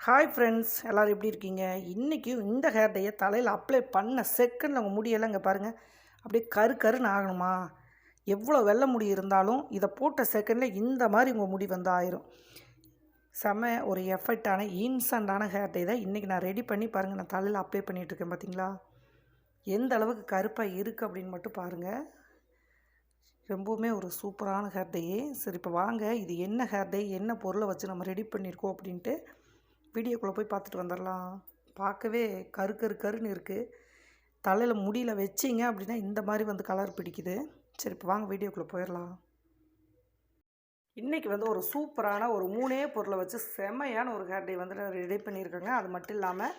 Hi friends எல்லோரும் எப்படி இருக்கீங்க? இன்றைக்கும் இந்த ஹேர் டையை தலையில் அப்ளை பண்ண செகண்ட் உங்கள் முடியெல்லாம் இங்கே பாருங்கள் அப்படியே கரு கருன்னு ஆகணுமா? எவ்வளோ வெள்ளை முடி இருந்தாலும் இதை போட்ட செகண்டில் இந்த மாதிரி உங்கள் முடி வந்து ஆயிரும். செம்ம ஒரு எஃபெக்டான இன்ஸ்டண்ட்டான ஹேர் டை தான் இன்றைக்கி நான் ரெடி பண்ணி பாருங்கள் நான் தலையில் அப்ளை பண்ணிகிட்ருக்கேன் பார்த்தீங்களா எந்த அளவுக்கு கருப்பாக இருக்குது அப்படின்னு மட்டும் பாருங்கள் ரொம்பவுமே ஒரு சூப்பரான ஹேர் டேயே சரி இப்போ வாங்க. இது என்ன ஹேர் டே என்ன பொருளை வச்சு நம்ம ரெடி பண்ணியிருக்கோம் அப்படின்ட்டு வீடியோக்குள்ளே போய் பார்த்துட்டு வந்துடலாம். பார்க்கவே கரு கரு கருன்னு இருக்குது தலையில் முடியில் வச்சிங்க அப்படின்னா இந்த மாதிரி வந்து கலர் பிடிக்குது. சரி இப்போ வாங்க வீடியோக்குள்ளே போயிடலாம். இன்றைக்கி வந்து ஒரு சூப்பரான ஒரு மூணே பொருளை வச்சு செமையான ஒரு ஹேர் டே வந்து ரெடி பண்ணியிருக்கேங்க. அது மட்டும் இல்லாமல்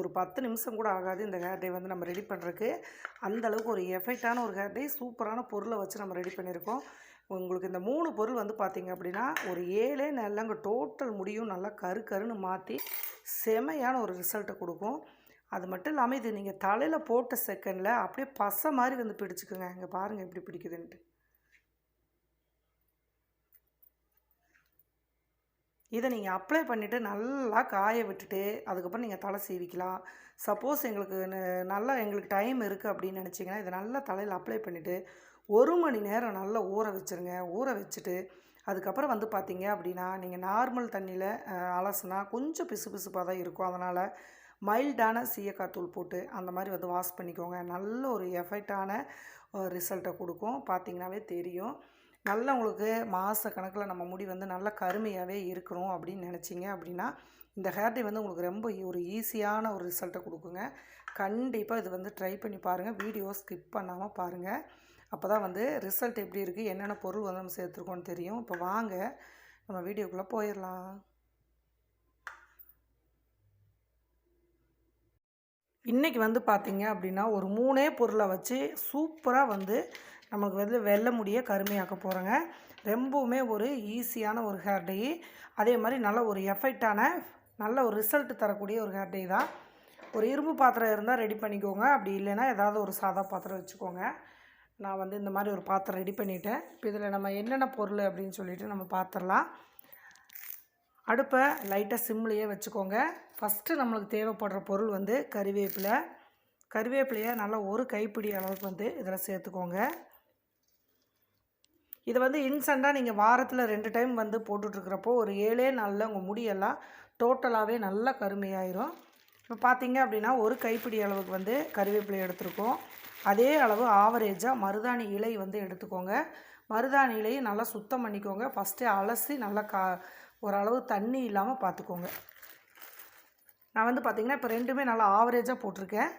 ஒரு பத்து நிமிஷம் கூட ஆகாது இந்த ஹேர் டே வந்து நம்ம ரெடி பண்ணுறதுக்கு அந்தளவுக்கு ஒரு எஃபெக்டான ஒரு ஹேர் டே சூப்பரான பொருளை வச்சு நம்ம ரெடி பண்ணியிருக்கோம். உங்களுக்கு இந்த மூணு பொருள் வந்து பார்த்திங்க அப்படின்னா ஒரு ஏழே நல்லங்க டோட்டல் முடியும். நல்லா கரு கருன்னு மாற்றி செமையான ஒரு ரிசல்ட்டை கொடுக்கும். அது மட்டும் இல்லாமல் இது நீங்கள் தலையில் போட்ட செகண்டில் அப்படியே பசை மாதிரி வந்து பிடிச்சிக்குங்க. இங்கே பாருங்கள் எப்படி பிடிக்குதுன்ட்டு. இதை நீங்கள் அப்ளை பண்ணிவிட்டு நல்லா காய விட்டுட்டு அதுக்கப்புறம் நீங்கள் தலை சீவிக்கலாம். சப்போஸ் எங்களுக்கு நல்லா எங்களுக்கு டைம் இருக்குது அப்படின்னு நினச்சிங்கன்னா இதை நல்லா தலையில் அப்ளை பண்ணிவிட்டு ஒரு மணி நேரம் நல்லா ஊற வச்சுருங்க. ஊற வச்சுட்டு அதுக்கப்புறம் வந்து பார்த்தீங்க அப்படின்னா நீங்கள் நார்மல் தண்ணியில் அலசுனா கொஞ்சம் பிசு பிசுப்பாக தான் இருக்கும். அதனால் மைல்டான சீயக்காய் தூள் போட்டு அந்த மாதிரி வந்து வாஷ் பண்ணிக்கோங்க. நல்ல ஒரு எஃபெக்டான ரிசல்ட்டை கொடுக்கும். பார்த்தீங்கன்னாவே தெரியும். நல்ல உங்களுக்கு மாத கணக்கில் நம்ம முடி வந்து நல்லா கருமையாகவே இருக்கணும் அப்படின்னு நினச்சிங்க அப்படின்னா இந்த ஹேர் டே வந்து உங்களுக்கு ரொம்ப ஒரு ஈஸியான ஒரு ரிசல்ட்டை கொடுக்குங்க. கண்டிப்பாக இது வந்து ட்ரை பண்ணி பாருங்கள் வீடியோ ஸ்கிப் பண்ணாமல் பாருங்கள் அப்போ தான் வந்து ரிசல்ட் எப்படி இருக்குது என்னென்ன பொருள் வந்து நம்ம சேர்த்துருக்கோன்னு தெரியும். இப்போ வாங்க நம்ம வீடியோக்குள்ளே போயிடலாம் இன்றைக்கி வந்து பார்த்தீங்க அப்படின்னா ஒரு மூணே பொருளை வச்சு சூப்பராக வந்து நமக்கு வந்து வெள்ளை முடியை கருமையாக்க போகிறோங்க ரொம்பவுமே ஒரு ஈஸியான ஒரு ஹேர் டை. அதே மாதிரி நல்ல ஒரு எஃபெக்டான நல்ல ஒரு ரிசல்ட் தரக்கூடிய ஒரு ஹேர் டே தான். ஒரு இரும்பு பாத்திரம் இருந்தால் ரெடி பண்ணிக்கோங்க. அப்படி இல்லைன்னா ஏதாவது ஒரு சாதா பாத்திரம் வச்சுக்கோங்க. நான் வந்து இந்த மாதிரி ஒரு பாத்திரம் ரெடி பண்ணிட்டேன். இப்போ இதில் நம்ம என்னென்ன பொருள் அப்படின்னு சொல்லிட்டு நம்ம பார்த்துடலாம் அடுப்பை லைட்டாக சிம்லேயே வச்சுக்கோங்க. ஃபஸ்ட்டு நம்மளுக்கு தேவைப்படுற பொருள் வந்து கறிவேப்பிலை. கறிவேப்பிலையை நல்லா ஒரு கைப்பிடி அளவுக்கு வந்து இதில் சேர்த்துக்கோங்க. இதை வந்து இன்ஸ்டண்ட்டாக நீங்கள் வாரத்தில் ரெண்டு டைம் வந்து போட்டுட்ருக்கிறப்போ ஒரு ஏழே நாளில் உங்கள் முடியெல்லாம் டோட்டலாகவே நல்லா கருமையாயிரும். இப்போ பார்த்தீங்க அப்படின்னா ஒரு கைப்பிடி அளவுக்கு வந்து கறிவேப்பிலை எடுத்திருக்கோம். அதே அளவு ஆவரேஜாக மருதாணி இலை வந்து எடுத்துக்கோங்க. மருதாணி இலையை நல்லா சுத்தம் பண்ணிக்கோங்க. ஃபஸ்ட்டு அலசி நல்லா கா ஓரளவு தண்ணி இல்லாமல் பார்த்துக்கோங்க நான் வந்து பார்த்திங்கன்னா இப்போ ரெண்டுமே நல்லா ஆவரேஜாக போட்டிருக்கேன்.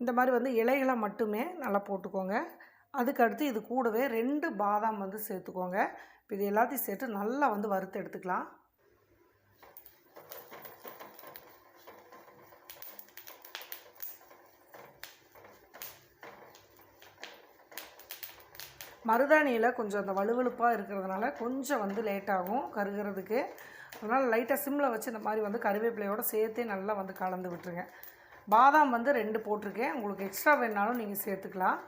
இந்த மாதிரி வந்து இலைகளை மட்டுமே நல்லா போட்டுக்கோங்க. அதுக்கடுத்து இது கூடவே ரெண்டு பாதாம் வந்து சேர்த்துக்கோங்க. இப்போ இது எல்லாத்தையும் சேர்த்து நல்லா வந்து வறுத்து எடுத்துக்கலாம். மருதாணியில் கொஞ்சம் அந்த வலுவழுப்பாக இருக்கிறதுனால கொஞ்சம் வந்து லேட்டாகும் கருகிறதுக்கு. அதனால் லைட்டாக சிம்மில் வச்சு இந்த மாதிரி வந்து கருவேப்பிலையோடு சேர்த்தே நல்லா வந்து கலந்து விட்டுருங்க. பாதாம் வந்து ரெண்டு போட்டிருக்கேன். உங்களுக்கு எக்ஸ்ட்ரா வேணாலும் நீங்கள் சேர்த்துக்கலாம்.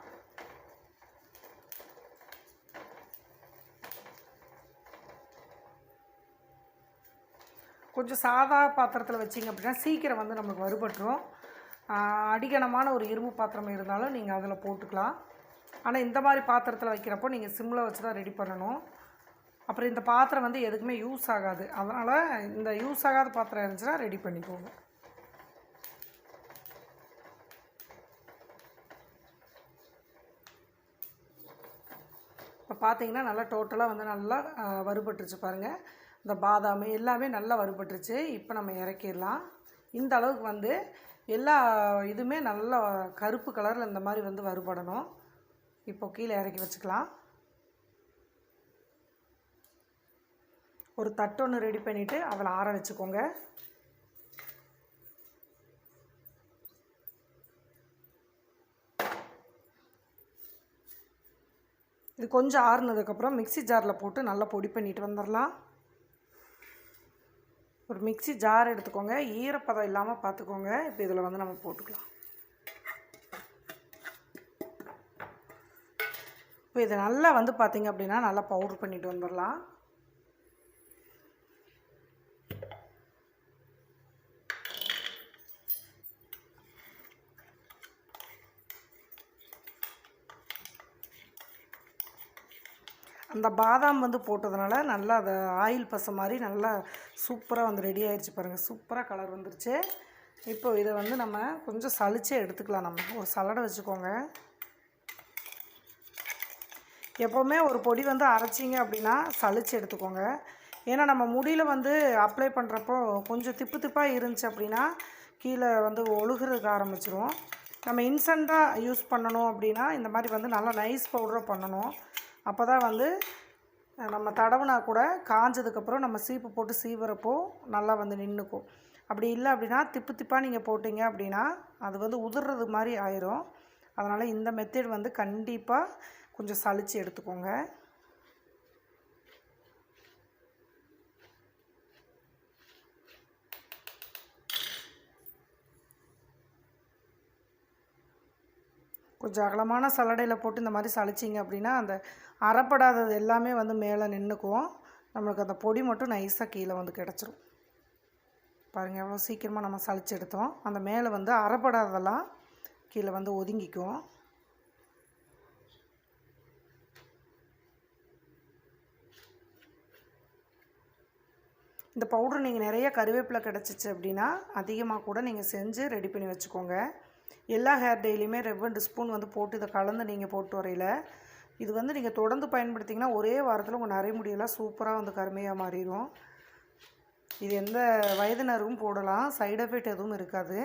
கொஞ்சம் சாதா பாத்திரத்தில் வச்சிங்க அப்படின்னா சீக்கிரம் வந்து நமக்கு வறுபட்டுரும். அடிகனமான ஒரு இரும்பு பாத்திரம் இருந்தாலும் நீங்கள் அதில் போட்டுக்கலாம். ஆனால் இந்த மாதிரி பாத்திரத்தில் வைக்கிறப்போ நீங்கள் சிம்மில் வச்சு தான் ரெடி பண்ணணும். அப்புறம் இந்த பாத்திரம் வந்து எதுக்குமே யூஸ் ஆகாது. அதனால் இந்த யூஸ் ஆகாத பாத்திரம் இருந்துச்சுன்னா ரெடி பண்ணிக்கோங்க. இப்போ பார்த்தீங்கன்னா நல்லா டோட்டலாக வந்து நல்லா வறுபட்டுருச்சு பாருங்கள் இந்த பாதாம் எல்லாமே நல்லா வறுபட்டுருச்சு. இப்போ நம்ம இறக்கிடலாம். இந்த அளவுக்கு வந்து எல்லா இதுவுமே நல்லா கருப்பு கலரில் இந்த மாதிரி வந்து வறுபடணும். இப்போ கீழே இறக்கி வச்சுக்கலாம். ஒரு தட்டு ஒன்று ரெடி பண்ணிவிட்டு அவளை ஆற வச்சுக்கோங்க. இது கொஞ்சம் ஆறுனதுக்கப்புறம் மிக்ஸி ஜாரில் போட்டு நல்லா பொடி பண்ணிட்டு வந்துடலாம். ஒரு மிக்ஸி ஜார் எடுத்துக்கோங்க. ஈரப்பதம் இல்லாமல் பார்த்துக்கோங்க இப்போ இதில் வந்து நம்ம போட்டுக்கலாம். இப்போ இதை நல்லா வந்து பார்த்திங்க அப்படின்னா நல்லா பவுட்ரு பண்ணிட்டு வந்துடலாம். அந்த பாதாம் வந்து போட்டதுனால நல்லா அதை ஆயில் பசை மாதிரி நல்லா சூப்பராக வந்து ரெடி ஆயிடுச்சு பாருங்கள் சூப்பராக கலர் வந்துருச்சு. இப்போ இதை வந்து நம்ம கொஞ்சம் சளிச்சே எடுத்துக்கலாம் நம்ம. ஒரு சலடை வச்சுக்கோங்க. எப்போவுமே ஒரு பொடி வந்து அரைச்சிங்க அப்படின்னா சளிச்சு எடுத்துக்கோங்க. ஏன்னா நம்ம முடியில் வந்து அப்ளை பண்ணுறப்போ கொஞ்சம் திப்பு திப்பாக இருந்துச்சு அப்படின்னா கீழே வந்து ஒழுகிறதுக்கு ஆரம்பிச்சிரும். நம்ம இன்ஸ்டண்ட்டாக யூஸ் பண்ணணும் அப்படின்னா இந்த மாதிரி வந்து நல்லா நைஸ் பவுடராக பண்ணணும். அப்போ தான் வந்து நம்ம தடவுனா கூட காஞ்சதுக்கப்புறம் நம்ம சீப்பு போட்டு சீவுறப்போ நல்லா வந்து நின்றுக்கும் அப்படி இல்லை அப்படின்னா திப்பு திப்பாக நீங்கள் போட்டிங்க அப்படின்னா அது வந்து உதிர்றது மாதிரி ஆயிரும். அதனால் இந்த மெத்தட் வந்து கண்டிப்பாக கொஞ்சம் சளிச்சு எடுத்துக்கோங்க. கொஞ்சம் அகலமான சலடையில் போட்டு இந்த மாதிரி சளிச்சிங்க அப்படின்னா அந்த அறப்படாதது எல்லாமே வந்து மேலே நின்றுக்கும் நம்மளுக்கு அந்த பொடி மட்டும் நைஸாக கீழே வந்து கிடச்சிரும். பாருங்கள் எவ்வளோ சீக்கிரமாக நம்ம சளிச்சு எடுத்தோம். அந்த மேலே வந்து அறப்படாததெல்லாம் கீழே வந்து ஒதுங்கிக்கும். இந்த பவுடர் நீங்கள் நிறைய கருவேப்பிலை கிடச்சிச்சு அப்படின்னா அதிகமாக கூட நீங்கள் செஞ்சு ரெடி பண்ணி வச்சுக்கோங்க. எல்லா ஹேர் டேலையுமே ரெண்டு ஸ்பூன் வந்து போட்டு இதை கலந்து நீங்கள் போட்டு வரையில் இது வந்து நீங்கள் தொடர்ந்து பயன்படுத்திங்கன்னா ஒரே வாரத்தில் உங்கள் நரைமுடியெல்லாம் சூப்பராக வந்து கருமையாக மாறிடும் இது எந்த வயதினரும் போடலாம் சைடு எஃபெக்ட் எதுவும் இருக்காது.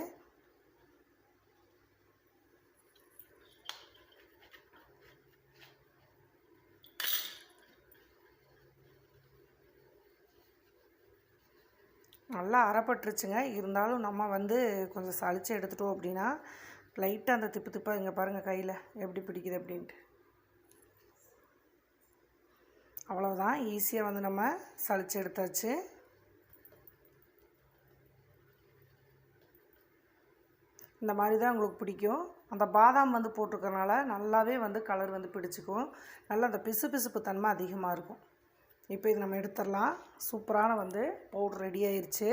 நல்லா அறப்பட்டுருச்சுங்க. இருந்தாலும் நம்ம வந்து கொஞ்சம் சளிச்சு எடுத்துட்டோம் அப்படின்னா லைட்டாக அந்த திப்பு திப்பாக இங்கே பாருங்கள் கையில் எப்படி பிடிக்குது அப்படின்ட்டு. அவ்வளோதான் ஈஸியாக வந்து நம்ம சளிச்சு எடுத்தாச்சு. இந்த மாதிரி தான் உங்களுக்கு பிடிக்கும். அந்த பாதாம் வந்து போட்டிருக்கறனால நல்லாவே வந்து கலர் வந்து பிடிச்சிக்கும். நல்லா அந்த பிசு பிசுப்பு தன்மை அதிகமாக இருக்கும். இப்போ இது நம்ம எடுத்துடலாம். சூப்பரான வந்து பவுடர் ரெடி ஆயிடுச்சு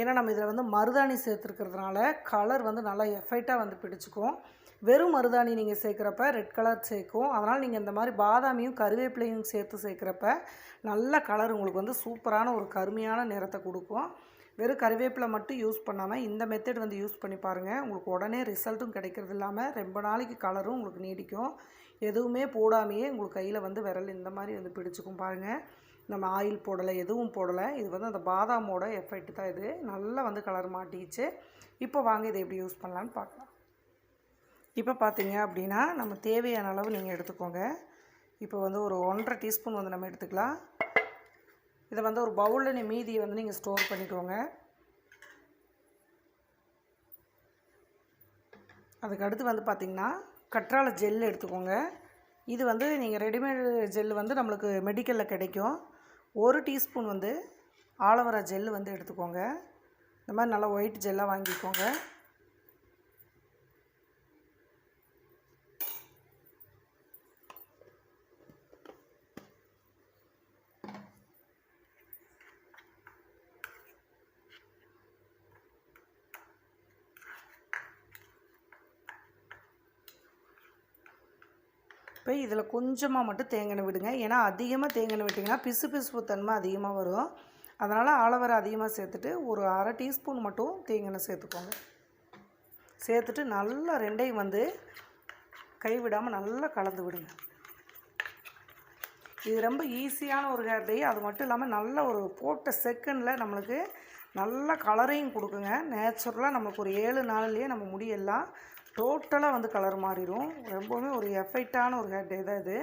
ஏன்னா நம்ம இதில் வந்து மருதாணி சேர்த்துருக்கிறதுனால கலர் வந்து நல்லா எஃபெக்டாக வந்து பிடிச்சிக்கும். வெறும் மருதாணி நீங்கள் சேர்க்குறப்ப ரெட் கலர் சேர்க்கும். அதனால் நீங்கள் இந்த மாதிரி பாதாமியும் கருவேப்பிலையும் சேர்த்து சேர்க்குறப்ப நல்ல கலர் உங்களுக்கு வந்து சூப்பரான ஒரு கருமையான நிறத்தை கொடுக்கும். வெறும் கருவேப்பிலை மட்டும் யூஸ் பண்ணாமல் இந்த மெத்தட் வந்து யூஸ் பண்ணி பாருங்கள் உங்களுக்கு உடனே ரிசல்ட்டும் கிடைக்கிறது இல்லாமல் ரொம்ப நாளைக்கு கலரும் உங்களுக்கு நீடிக்கும். எதுவுமே போடாமையே உங்களுக்கு கையில் வந்து விரல் இந்த மாதிரி வந்து பிடிச்சிக்கும் பாருங்கள் நம்ம ஆயில் போடலை எதுவும் போடலை. இது வந்து அந்த பாதாமோட எஃபெக்ட் தான் இது. நல்லா வந்து கலர் மாட்டிச்சு இப்போ வாங்க இதை எப்படி யூஸ் பண்ணலான்னு பார்க்கலாம். இப்போ பார்த்தீங்க அப்படின்னா நம்ம தேவையான அளவு நீங்கள் எடுத்துக்கோங்க. இப்போ வந்து ஒரு ஒன்றரை டீஸ்பூன் வந்து நம்ம எடுத்துக்கலாம். இதை வந்து ஒரு பவுலில் நீ மீதியை வந்து நீங்கள் ஸ்டோர் பண்ணிக்கோங்க. அதுக்கு அடுத்து வந்து பார்த்திங்கன்னா கற்றாழை ஜெல் எடுத்துக்கோங்க. இது வந்து நீங்கள் ரெடிமேடு ஜெல் வந்து நம்மளுக்கு மெடிக்கலில் கிடைக்கும். ஒரு டீஸ்பூன் வந்து ஆலோவரா ஜெல் வந்து எடுத்துக்கோங்க. இந்த மாதிரி நல்லா ஒயிட் ஜெல்லாக வாங்கிக்கோங்க. இப்போ இதில் கொஞ்சமாக மட்டும் தேங்காய் விடுங்க. ஏன்னா அதிகமாக தேங்காய் விட்டிங்கன்னா பிசு பிசுப்பு தன்மை அதிகமாக வரும். அதனால் ஆலோவேரா அதிகமாக சேர்த்துட்டு ஒரு அரை டீஸ்பூன் மட்டும் தேங்காய் சேர்த்துக்கோங்க. சேர்த்துட்டு நல்லா ரெண்டையும் வந்து கைவிடாமல் நல்லா கலந்து விடுங்க. இது ரொம்ப ஈஸியான ஒரு ஹேர் டை. அது மட்டும் இல்லாமல் நல்ல ஒரு போட்ட செகண்டில் நம்மளுக்கு நல்ல கலரையும் கொடுக்குங்க. நேச்சுரலாக நம்மளுக்கு ஒரு ஏழு நாள்லேயே நம்ம முடியெல்லாம் டோட்டலாக வந்து கலர் மாறிடும் ரொம்பவுமே ஒரு எஃபெக்டான ஒரு ஹேர் டே தான் இது.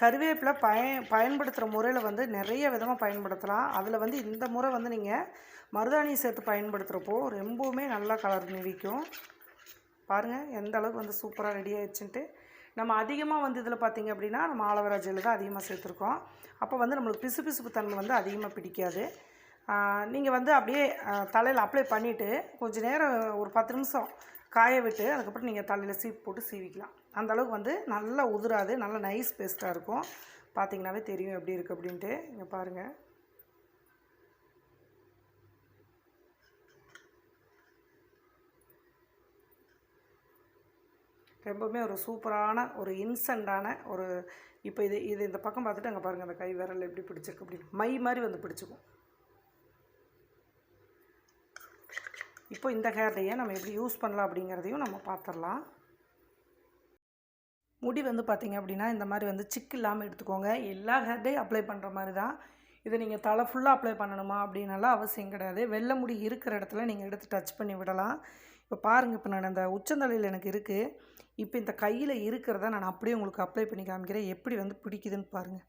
கருவேப்பிலை பய பயன்படுத்துகிற முறையில் வந்து நிறைய விதமாக பயன்படுத்தலாம். அதில் வந்து இந்த முறை வந்து நீங்கள் மருதாணி சேர்த்து பயன்படுத்துகிறப்போ ரொம்பவுமே நல்லா கலர் நீடிக்கும். பாருங்கள் எந்த அளவுக்கு வந்து சூப்பராக ரெடி ஆயிடுச்சுன்ட்டு. நம்ம அதிகமாக வந்து இதில் பார்த்திங்க அப்படின்னா நம்ம ஆலோவேரா ஜெல் தான் அதிகமாக சேர்த்துருக்கோம். அப்போ வந்து நம்மளுக்கு பிசு பிசுப்பு தன்மை வந்து அதிகமாக பிடிக்காது. நீங்கள் வந்து அப்படியே தலையில் அப்ளை பண்ணிவிட்டு கொஞ்சம் நேரம் ஒரு பத்து நிமிஷம் காய விட்டு அதுக்கப்புறம் நீங்கள் தலையில் சீப் போட்டு சீவிக்கலாம். அந்தளவுக்கு வந்து நல்லா உதிராது நல்லா நைஸ் பேஸ்ட்டாக இருக்கும். பார்த்திங்கனாவே தெரியும் எப்படி இருக்குது அப்படின்ட்டு. இங்கே பாருங்கள் ரொம்பவுமே ஒரு சூப்பரான ஒரு இன்சென்டான ஒரு இப்போ இது இது இந்த பக்கம் பார்த்துட்டு அங்கே பாருங்கள் அந்த கை விரல் எப்படி பிடிச்சிருக்கு அப்படின்னு. மை மாதிரி வந்து பிடிச்சிக்கும். இப்போ இந்த ஹேர் டையை நம்ம எப்படி யூஸ் பண்ணலாம் அப்படிங்கிறதையும் நம்ம பார்த்துடலாம். முடி வந்து பார்த்திங்க அப்படின்னா இந்த மாதிரி வந்து சிக்கு இல்லாமல் எடுத்துக்கோங்க. எல்லா ஹேர் டே அப்ளை பண்ணுற மாதிரி தான். இதை நீங்கள் தலை ஃபுல்லாக அப்ளை பண்ணணுமா அப்படின்னலாம் அவசியம் கிடையாது. வெள்ளை முடி இருக்கிற இடத்துல நீங்கள் எடுத்து டச் பண்ணி விடலாம். இப்போ பாருங்கள் இப்போ நான் அந்த உச்சந்தலையில் எனக்கு இருக்குது இப்போ இந்த கையில் இருக்கிறத நான் அப்படியே உங்களுக்கு அப்ளை பண்ணி காமிக்கிறேன். எப்படி வந்து பிடிக்குதுன்னு பாருங்கள்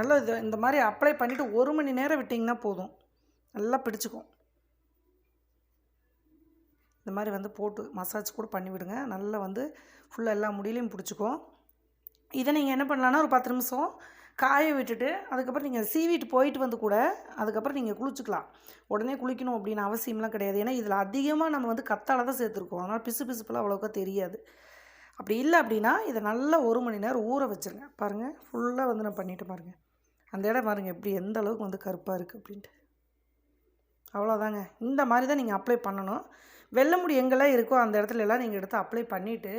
நல்லா இது இந்த மாதிரி அப்ளை பண்ணிவிட்டு ஒரு மணி நேரம் விட்டிங்கன்னா போதும். நல்லா பிடிச்சிக்கும். இந்த மாதிரி வந்து போட்டு மசாஜ் கூட பண்ணிவிடுங்க நல்லா வந்து ஃபுல்லாக எல்லா முடியிலையும் பிடிச்சிக்கும் இதை நீங்கள் என்ன பண்ணலான்னா ஒரு பத்து நிமிஷம் காய விட்டுட்டு அதுக்கப்புறம் நீங்கள் சீவிட்டு போயிட்டு வந்து கூட அதுக்கப்புறம் நீங்கள் குளிச்சுக்கலாம். உடனே குளிக்கணும் அப்படின்னு அவசியம்லாம் கிடையாது. ஏன்னா இதில் அதிகமாக நம்ம வந்து கத்தால தான் சேர்த்துருக்கோம். அதனால் பிசு பிசுப்பெல்லாம் அவ்வளோக்கா தெரியாது. அப்படி இல்லை அப்படின்னா இதை நல்லா ஒரு மணி நேரம் ஊற வச்சுருங்க. பாருங்கள் ஃபுல்லாக வந்து நான் பண்ணிவிட்டு பாருங்கள் அந்த இடம் பாருங்கள் எப்படி எந்த அளவுக்கு வந்து கருப்பாக இருக்குது அப்படின்ட்டு. அவ்வளோதாங்க இந்த மாதிரி தான் நீங்கள் அப்ளை பண்ணணும். வெள்ளமுடி எங்கெல்லாம் இருக்கோ அந்த இடத்துல எல்லாம் நீங்கள் எடுத்து அப்ளை பண்ணிவிட்டு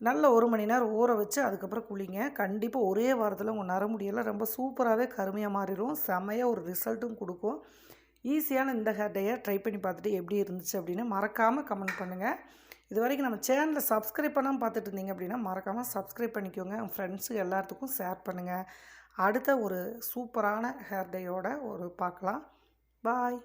நல்ல ஒரு மணி நேரம் ஊற வச்சு அதுக்கப்புறம் குளிங்க. கண்டிப்பாக ஒரே வாரத்தில் உங்கள் நரமுடியெல்லாம் ரொம்ப சூப்பராகவே கருமையாக மாறிடும். செமையாக ஒரு ரிசல்ட்டும் கொடுக்கும். ஈஸியான இந்த ஹேர் டையை ட்ரை பண்ணி பார்த்துட்டு எப்படி இருந்துச்சு அப்படின்னு மறக்காமல் கமெண்ட் பண்ணுங்கள் இது வரைக்கும் நம்ம சேனலில் சப்ஸ்கிரைப் பண்ணாமல் பார்த்துட்டு இருந்தீங்க அப்படின்னா மறக்காமல் சப்ஸ்கிரைப் பண்ணிக்கோங்க. உங்கள் ஃப்ரெண்ட்ஸுக்கு எல்லாத்துக்கும் ஷேர் பண்ணுங்கள் அடுத்த ஒரு சூப்பரான ஹேர் டேயோட ஒரு பார்க்கலாம். பாய்.